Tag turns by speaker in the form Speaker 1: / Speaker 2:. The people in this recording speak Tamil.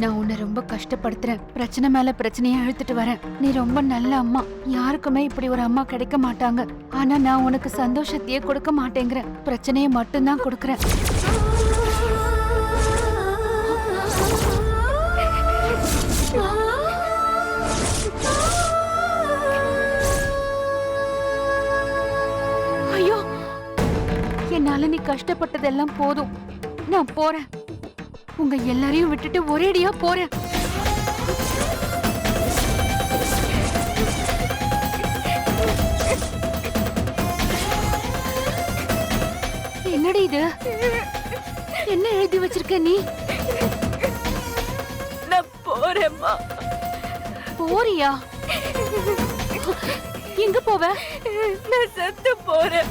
Speaker 1: நான் உன்னை ரொம்ப கஷ்டப்படுத்துறேன். பிரச்சனை மேல பிரச்சனையை அழுத்துட்டு வரேன். நீ ரொம்ப நல்ல அம்மா. யாருக்குமே இப்படி ஒரு அம்மா கிடைக்க மாட்டாங்க. ஆனா நான் உனக்கு சந்தோஷத்தையே கொடுக்க மாட்டேங்கிறேன். பிரச்சனையை மட்டும்தான் கொடுக்கறேன். ஐயோ என்னால நீ கஷ்டப்பட்டதெல்லாம் போதும். நான் போறேன். உங்க எல்லாரையும் விட்டுட்டு ஒரேடியா போறேன் என்னடி இது? என்ன எழுதி வச்சிருக்க நீ?
Speaker 2: நான் போறேம்மா.
Speaker 1: போறியா? எங்க போவ?
Speaker 2: நான் செத்து போறேன்.